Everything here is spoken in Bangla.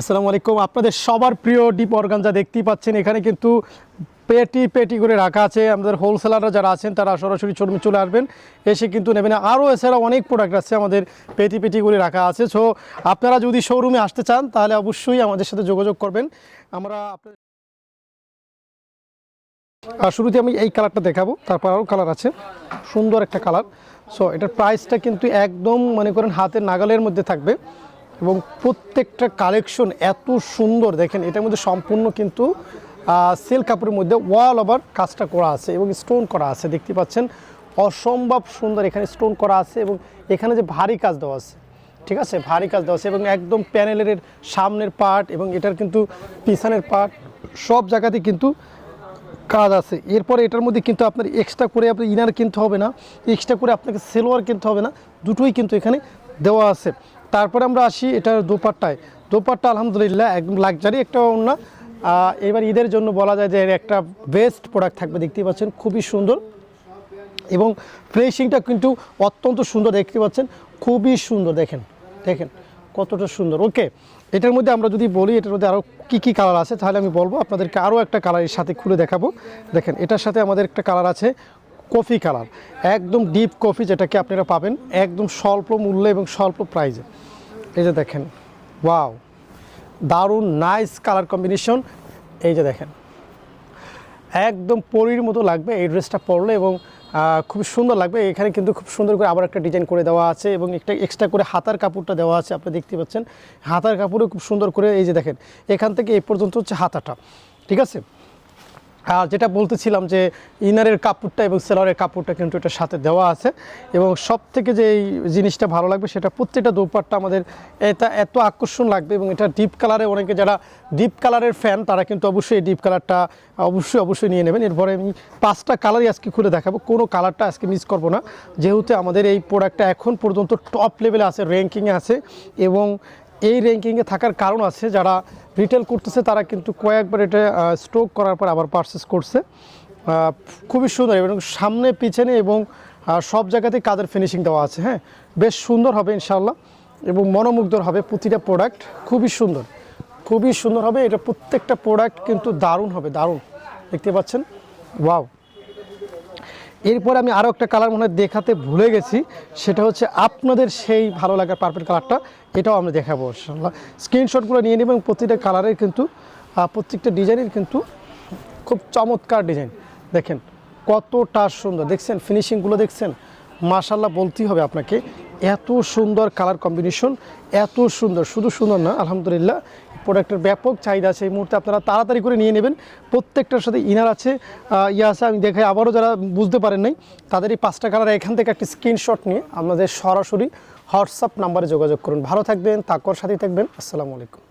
আসসালামু আলাইকুম। আপনাদের সবার প্রিয় ডিপ অর্গানজা দেখতেই পাচ্ছেন, এখানে কিন্তু পেটি পেটি করে রাখা আছে। আমাদের হোলসেলাররা যারা আছেন, তারা সরাসরি চর্মে চলে আসবেন। এসে কিন্তু নেবেন। আরও এছাড়া অনেক প্রোডাক্ট আছে আমাদের পেটি পেটি করে রাখা আছে। সো আপনারা যদি শোরুমে আসতে চান, তাহলে অবশ্যই আমাদের সাথে যোগাযোগ করবেন। আমরা আপনাদের আর শুরুতে আমি এই কালারটা দেখাবো। তারপর আরও কালার আছে। সুন্দর একটা কালার সো এটার প্রাইসটা কিন্তু একদম মনে করেন হাতের নাগালের মধ্যে থাকবে। এবং প্রত্যেকটা কালেকশন এত সুন্দর, দেখেন, এটার মধ্যে সম্পূর্ণ কিন্তু সেল কাপড়ের মধ্যে ওয়াল ওভার কাজটা করা আছে এবং স্টোন করা আছে, দেখতে পাচ্ছেন? অসম্ভব সুন্দর এখানে স্টোন করা আছে এবং এখানে যে ভারী কাজ দেওয়া আছে, ঠিক আছে? ভারী কাজ দেওয়া আছে এবং একদম প্যানেলের সামনের পার্ট এবং এটার কিন্তু পিছনের পার্ট সব জায়গাতে কিন্তু কাজ আছে। এরপরে এটার মধ্যে কিন্তু আপনার এক্সট্রা করে আপনার ইনার কিনতে হবে না এক্সট্রা করে আপনাকে সেলোয়ার কিনতে হবে না, দুটোই কিন্তু এখানে দেওয়া আছে। তারপরে আমরা আসি, এটার দোপাট্টায়। দোপাট্টা আলহামদুলিল্লাহ একদম লাক্সারি একটা ওড়না এবার ঈদের জন্য বলা যায় যে এর একটা বেস্ট প্রোডাক্ট থাকবে, দেখতেই পাচ্ছেন, খুবই সুন্দর। এবং ফ্রেশিংটা কিন্তু অত্যন্ত সুন্দর, দেখতে পাচ্ছেন, খুবই সুন্দর, দেখেন দেখেন, কতটা সুন্দর। ওকে এটার মধ্যে আমরা যদি বলি, এটার মধ্যে আরও কী কী কালার আছে, তাহলে আমি বলব, আপনাদেরকে আরও একটা কালারের সাথে খুলে দেখাবো। দেখেন, এটার সাথে আমাদের একটা কালার আছে কফি কালার, একদম ডিপ কফি যেটাকে আপনারা পাবেন, একদম স্বল্প মূল্যে এবং স্বল্প প্রাইজে এই যে দেখেন ওয়াও দারুণ নাইস কালার কম্বিনেশন এই যে দেখেন, একদম পরির মতো লাগবে এই ড্রেসটা পরলে এবং খুব সুন্দর লাগবে। এখানে কিন্তু খুব সুন্দর করে আবার একটা ডিজাইন করে দেওয়া আছে এবং একটা এক্সট্রা করে হাতার কাপড়টা দেওয়া আছে, আপনি দেখতে পাচ্ছেন। হাতার কাপড়ও খুব সুন্দর করে, এই যে দেখেন, এখান থেকে এই পর্যন্ত হচ্ছে হাতাটা, ঠিক আছে? আর যেটা বলতেছিলাম যে ইনারের কাপড়টা এবং সেলারের কাপড়টা কিন্তু এটার সাথে দেওয়া আছে এবং সব থেকে যে এই জিনিসটা ভালো লাগবে সেটা প্রত্যেকটা দোপাট্টা আমাদের এটা এত আকর্ষণ লাগবে এবং এটা ডিপ কালারে অনেকে যারা ডিপ কালারের ফ্যান তারা কিন্তু অবশ্যই এই ডিপ কালারটা অবশ্যই অবশ্যই নিয়ে নেবেন। এরপরে আমি পাঁচটা কালারই আজকে খুলে দেখাবো। কোনো কালারটা আজকে মিস করব না। যেহেতু আমাদের এই প্রোডাক্টটা এখন পর্যন্ত টপ লেভেলে আছে র্যাঙ্কিংয়ে আছে এবং এই র্যাঙ্কিংয়ে থাকার কারণ আছে যারা রিটেল করতেছে, তারা কিন্তু কয়েকবার এটা স্ট্রোক করার পর আবার পারচেস করছে। খুবই সুন্দর এবং সামনে, পিছনে এবং সব জায়গাতেই কাজের ফিনিশিং দেওয়া আছে হ্যাঁ? বেশ সুন্দর হবে ইনশাল্লাহ এবং মনোমুগ্ধর হবে প্রতিটা প্রোডাক্ট খুবই সুন্দর। খুবই সুন্দর হবে, এটা প্রত্যেকটা প্রোডাক্ট কিন্তু দারুণ হবে, দারুণ। দেখতে পাচ্ছেন? ওয়াও এরপরে আমি আরও একটা কালার মনে দেখাতে ভুলে গেছি, সেটা হচ্ছে আপনাদের সেই ভালো লাগার পার্পেল কালারটা এটাও আমরা দেখাবো ইনশাল্লাহ স্ক্রিনশটগুলো নিয়ে নেবেন, প্রতিটা কালারের কিন্তু প্রত্যেকটা ডিজাইনের কিন্তু খুব চমৎকার ডিজাইন দেখেন কতটা সুন্দর, দেখছেন ফিনিশিংগুলো দেখছেন মাশাল্লাহ বলতেই হবে আপনাকে এত সুন্দর কালার কম্বিনেশন এত সুন্দর। শুধু সুন্দর না, আলহামদুলিল্লাহ প্রোডাক্টের ব্যাপক চাহিদা আছে এই মুহূর্তে। আপনারা তাড়াতাড়ি করে নিয়ে নেবেন। প্রত্যেকটার সাথে ইনার আছে। ইয়ে আছে আমি দেখে আবারও যারা বুঝতে পারেন নাই, তাদের এই পাঁচটা কালার এখান থেকে একটি স্ক্রিনশট নিয়ে আপনাদের সরাসরি হোয়াটসঅ্যাপ নাম্বারে যোগাযোগ করুন। ভালো থাকবেন তাকর সাথেই থাকবেন। আসসালামু আলাইকুম।